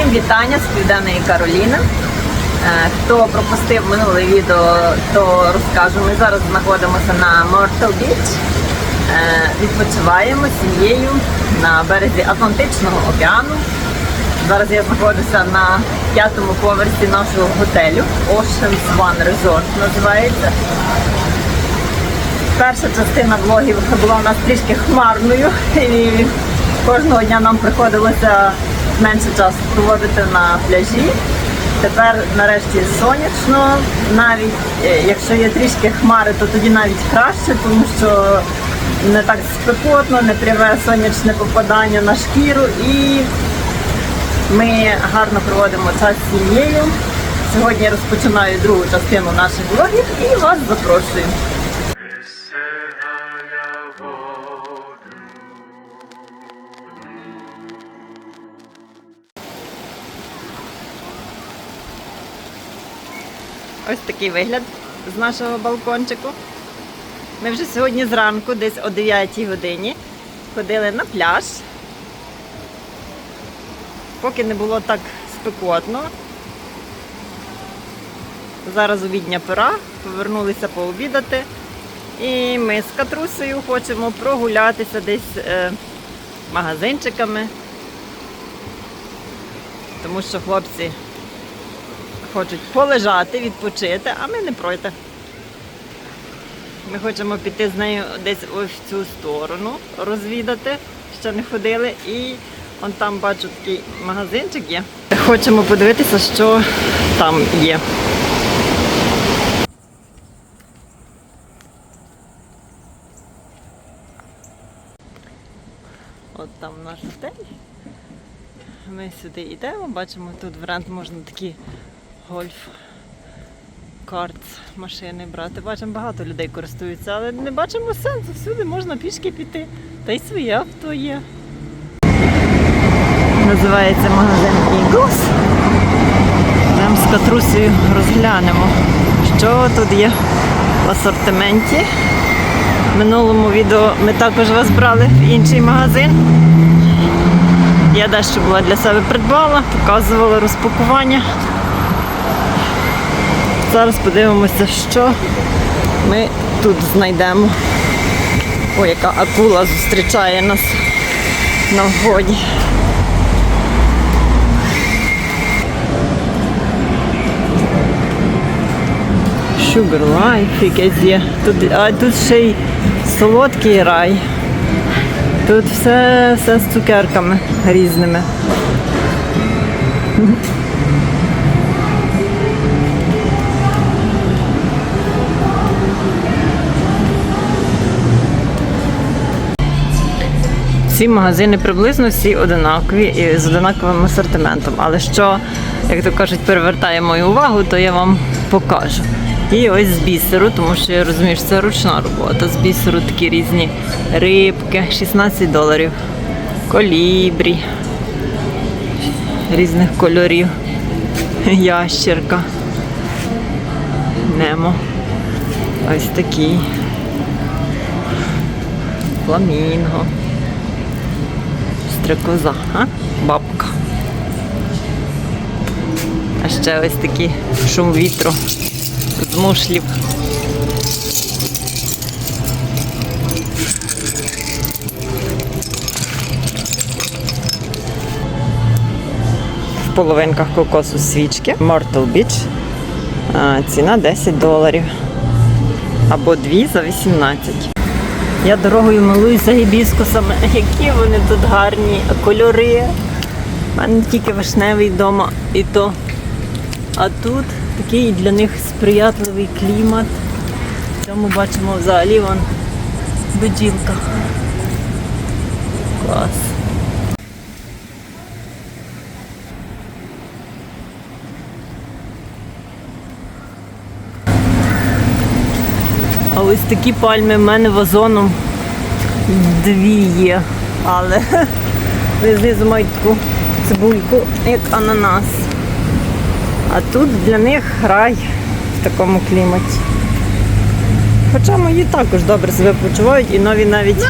Всім вітання з Південної Кароліни. Е, Хто пропустив минуле відео, то розкажу. Ми зараз знаходимося на Myrtle Beach. Е, Відпочиваємо сім'єю на березі Атлантичного океану. Зараз я знаходжуся на п'ятому поверсі нашого готелю. Ocean's One Resort називається. Перша частина влогів була у нас трішки хмарною, і кожного дня нам приходилося менше часу проводити на пляжі. Тепер нарешті сонячно, навіть е, якщо є трішки хмари, то тоді навіть краще, тому що не так спекотно, не пряме сонячне попадання на шкіру і ми гарно проводимо час з сім'єю. Сьогодні я розпочинаю другу частину наших влогів і вас запрошую. Ось такий вигляд з нашого балкончику. Ми вже сьогодні зранку, десь о 9 годині, ходили на пляж. Поки не було так спекотно. Зараз обідня пора, повернулися пообідати. І ми з Катрусею хочемо прогулятися десь е, магазинчиками. Тому що хлопці хочуть полежати, відпочити, а ми не проти. Ми хочемо піти з нею десь ось в цю сторону, розвідати, ще не ходили. І он там бачу такий магазинчик є. Хочемо подивитися, що там є. От там наш готель. Ми сюди йдемо, бачимо, тут варіант можна такі гольф карт машини брати. Бачимо, багато людей користуються, але не бачимо сенсу. Всюди можна пішки піти. Та й своє авто є. Називається магазин Eagles. Йдемо з Катрусею розглянемо, що тут є в асортименті. В минулому відео ми також вас брали в інший магазин. Я дещо була для себе придбала, показувала розпакування. Зараз подивимося, що ми тут знайдемо. Ой, яка акула зустрічає нас на вході. Life якесь є. Тут, а тут ще й солодкий рай. Тут все, все з цукерками різними. Ці магазини приблизно всі одинакові і з одинаковим асортиментом. Але що, як то кажуть, перевертає мою увагу, то я вам покажу. І ось з бісеру, тому що я розумію, що це ручна робота. З бісеру такі різні рибки, 16 доларів, колібрі різних кольорів, ящерка, немо. Ось такий. Фламінго. Стрекоза, а? Бабка. А ще ось такий шум вітру з мушлів. В половинках кокосу свічки. Beach. А, Ціна 10 доларів. Або 2 за 18. Я дорогою милуюся гібіскусами. Які вони тут гарні кольори. У мене тільки вишневий вдома і то. А тут такий для них сприятливий клімат. В цьому бачимо взагалі вон бджілка. Клас. Ось такі пальми в мене вазоном дві є. Але знизу мають таку цибульку, як ананас. А тут для них рай в такому кліматі. Хоча мої також добре себе почувають і нові навіть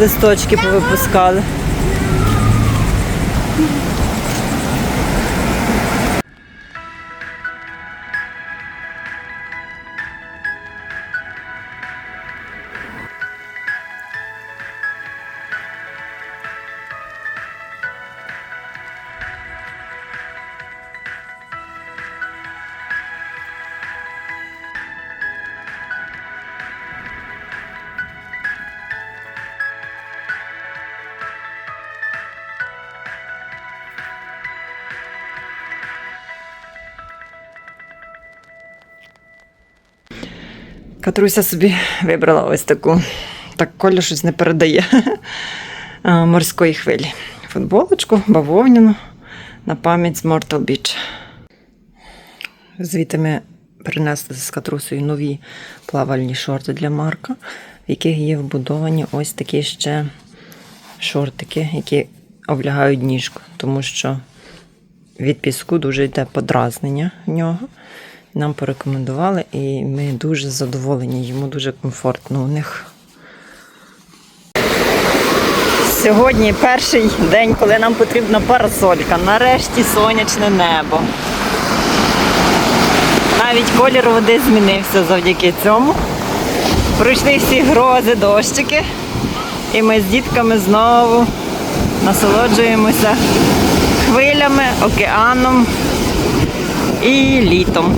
листочки повипускали. Катруся собі вибрала ось таку. Так Коля щось не передає. Морської хвилі. Футболочку, бавовняну на пам'ять з Mortal Beach. Звідти ми принесли з катрусою нові плавальні шорти для Марка, в яких є вбудовані ось такі ще шортики, які облягають ніжку, тому що від піску дуже йде подразнення в нього. Нам порекомендували, і ми дуже задоволені, йому дуже комфортно у них. Сьогодні перший день, коли нам потрібна парасолька. Нарешті сонячне небо. Навіть колір води змінився завдяки цьому. Пройшли всі грози, дощики. І ми з дітками знову насолоджуємося хвилями, океаном і літом.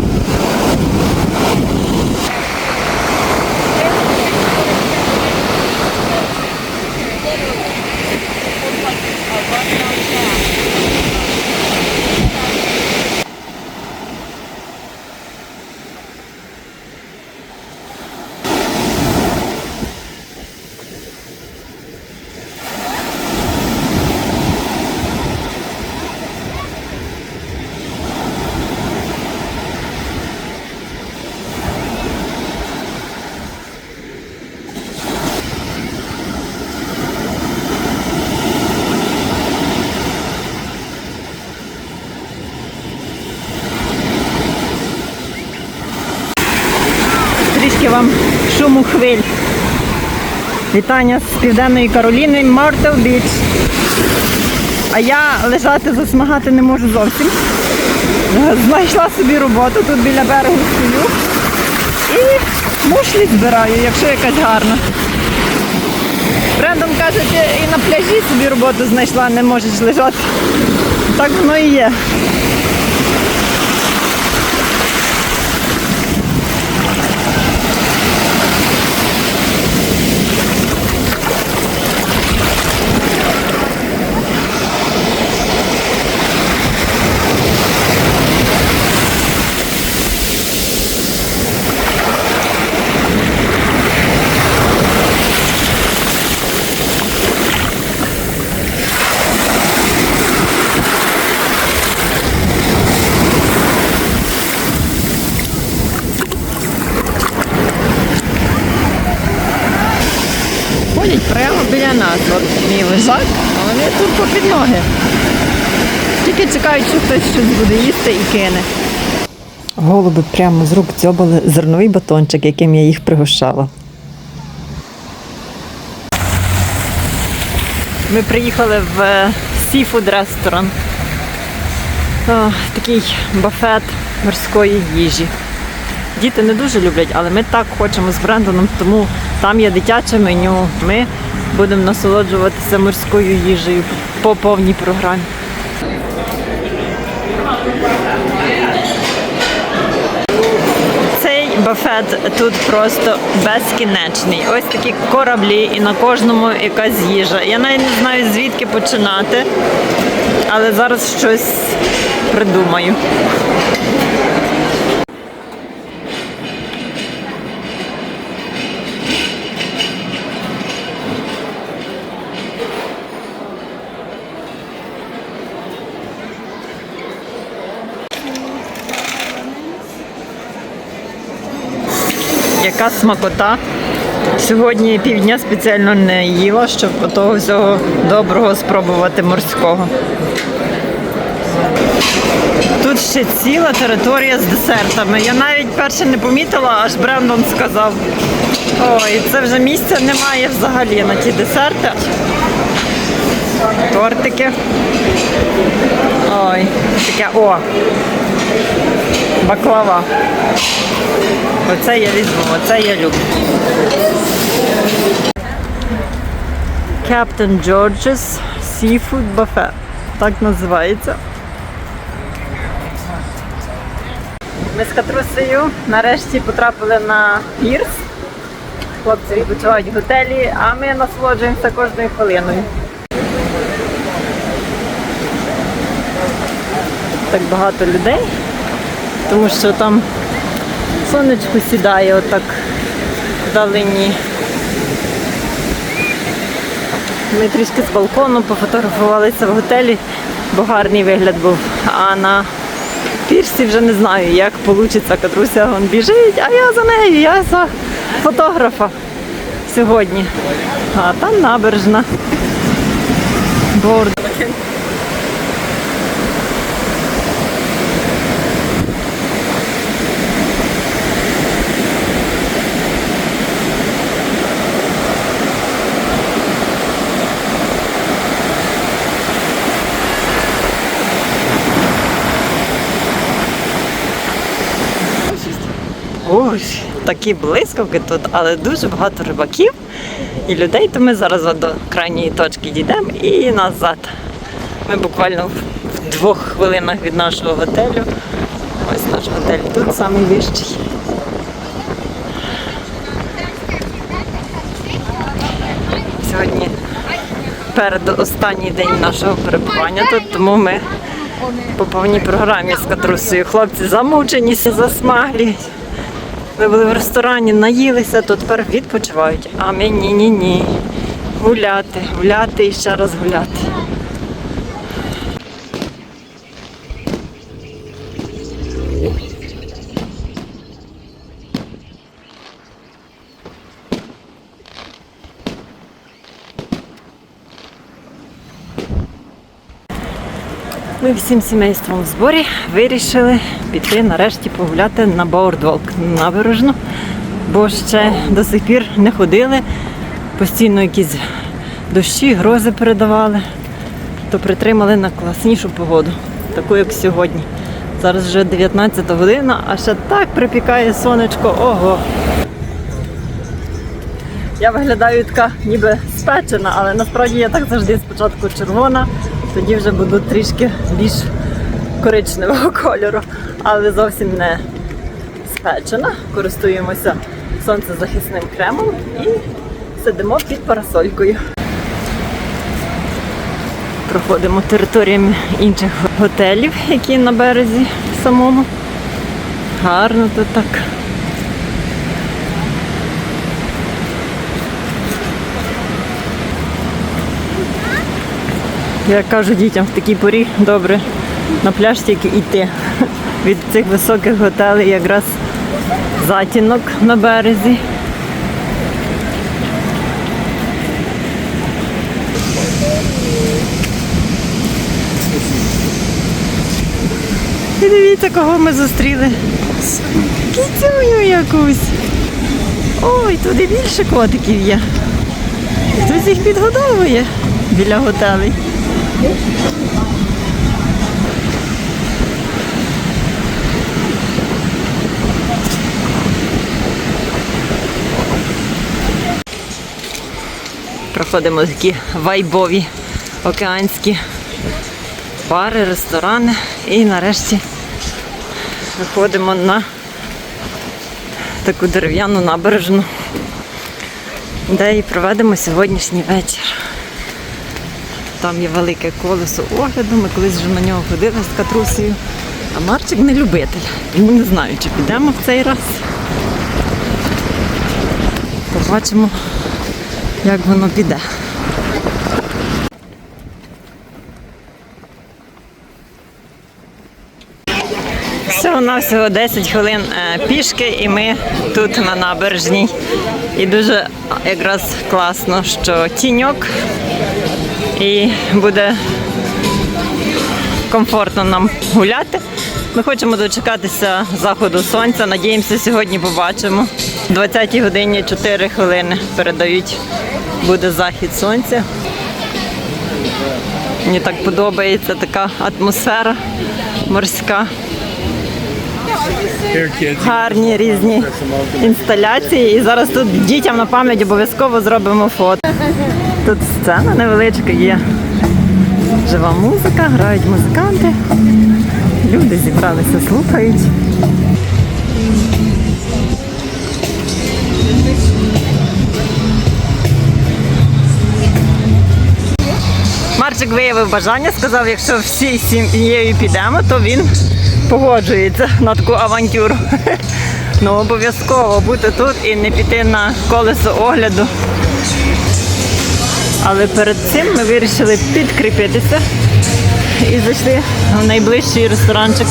Трішки вам шуму хвиль. Вітання з Південної Кароліни, Мортал Біч. А я лежати засмагати не можу зовсім. Знайшла собі роботу тут біля берегу стою. І мушлі збираю, якщо якась гарна. Брендон каже, ти і на пляжі собі роботу знайшла, не можеш лежати. Так воно і є. Ходять прямо біля нас. От мій лежак, тут попід ноги. Тільки чекають, що хтось щось буде їсти і кине. Голуби прямо з рук дзьобали зерновий батончик, яким я їх пригощала. Ми приїхали в сіфуд ресторан. О, такий буфет морської їжі. Діти не дуже люблять, але ми так хочемо з Брендоном, тому там є дитяче меню. Ми будемо насолоджуватися морською їжею по повній програмі. Цей буфет тут просто безкінечний. Ось такі кораблі, і на кожному якась їжа. Я навіть не знаю звідки починати, але зараз щось придумаю. Яка смакота. Сьогодні півдня спеціально не їла, щоб того всього доброго спробувати морського. Тут ще ціла територія з десертами. Я навіть перше не помітила, аж Брендон сказав. Ой, це вже місця немає взагалі на ті десерти. Тортики. Ой, таке о. Баклава. Оце я візьму, оце я люблю. Captain George's Seafood Buffet. Так називається. Ми з Катрусею нарешті потрапили на пірс. Хлопці відпочивають в готелі, а ми насолоджуємося кожною хвилиною. Так багато людей, тому що там сонечко сідає отак вдалині. Ми трішки з балкону пофотографувалися в готелі, бо гарний вигляд був. А на пірсі вже не знаю, як вийде. Катруся вон біжить, а я за нею, я за фотографа сьогодні. А там набережна. Борд. Ой, такі блискавки тут, але дуже багато рибаків і людей, то ми зараз до крайньої точки дійдемо і назад. Ми буквально в двох хвилинах від нашого готелю. Ось наш готель тут самий вищий. Сьогодні передостанній день нашого перебування тут, тому ми по повній програмі з катрусею. Хлопці замучені, засмаглі. Ми були в ресторані, наїлися, то тепер відпочивають. А ми ні-ні-ні. Гуляти, гуляти і ще раз гуляти. Ми всім сімейством в зборі вирішили піти нарешті погуляти на Боурдволк на набережну, бо ще до сих пір не ходили. Постійно якісь дощі, грози передавали, то притримали на класнішу погоду, таку як сьогодні. Зараз вже 19 година, а ще так припікає сонечко. Ого! Я виглядаю така ніби спечена, але насправді я так завжди спочатку червона, тоді вже буду трішки більш коричневого кольору, але зовсім не спечена. Користуємося сонцезахисним кремом і сидимо під парасолькою. Проходимо територіями інших готелів, які на березі самому. Гарно тут так. Я кажу дітям в такій порі добре на пляж тільки йти. Від цих високих готелей якраз затінок на березі. І дивіться, кого ми зустріли. Кіцюню якусь. Ой, туди більше котиків є. Хтось їх підгодовує біля готелей. Проходимо такі вайбові океанські бари, ресторани і нарешті виходимо на таку дерев'яну набережну, де і проведемо сьогоднішній вечір. Там є велике колесо огляду. Ми колись вже на нього ходили з катрусею. А Марчик не любитель. Тому не знаю, чи підемо в цей раз. Побачимо, як воно піде. Всього на всього 10 хвилин е, пішки, і ми тут на набережній. І дуже якраз класно, що тіньок і буде комфортно нам гуляти. Ми хочемо дочекатися заходу сонця. Надіємося, сьогодні побачимо. О 20 годині 4 хвилини передають, буде захід сонця. Мені так подобається така атмосфера морська. Гарні різні інсталяції. І зараз тут дітям на пам'ять обов'язково зробимо фото. Тут сцена невеличка є. Жива музика, грають музиканти. Люди зібралися, слухають. Марчик виявив бажання, сказав, якщо всі сім'єю підемо, то він погоджується на таку авантюру. Ну, обов'язково бути тут і не піти на колесо огляду. Але перед цим ми вирішили підкріпитися і зайшли в найближчий ресторанчик.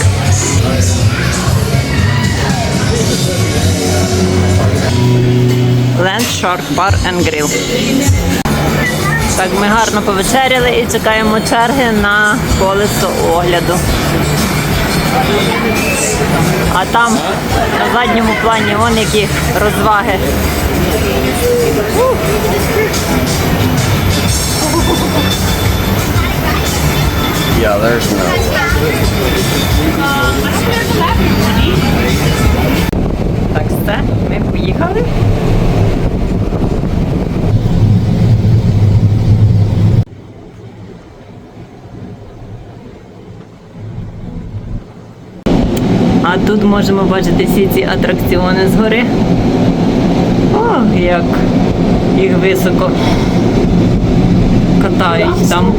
Land Shark Bar and Grill. Так, ми гарно повечеряли і чекаємо черги на колесо огляду. А там на задньому плані вон які розваги. Yeah, there's no way. Так, все, ми поїхали. А тут можемо бачити всі ці атракціони згори. О, як їх високо катають там.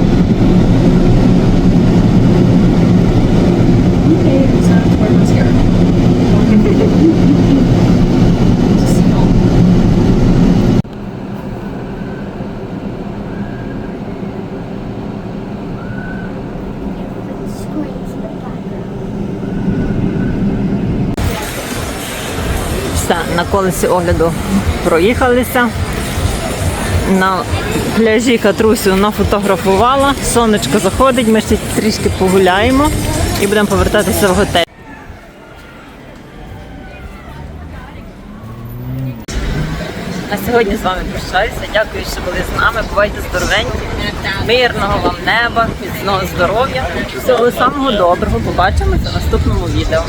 Все, на колесі огляду проїхалися. На пляжі Катрусю нафотографувала. Сонечко заходить, ми ще трішки погуляємо і будемо повертатися в готель. На сьогодні з вами прощаюся. Дякую, що були з нами. Бувайте здоровенькі, мирного вам неба, міцного здоров'я. Всього самого доброго. Побачимося в наступному відео.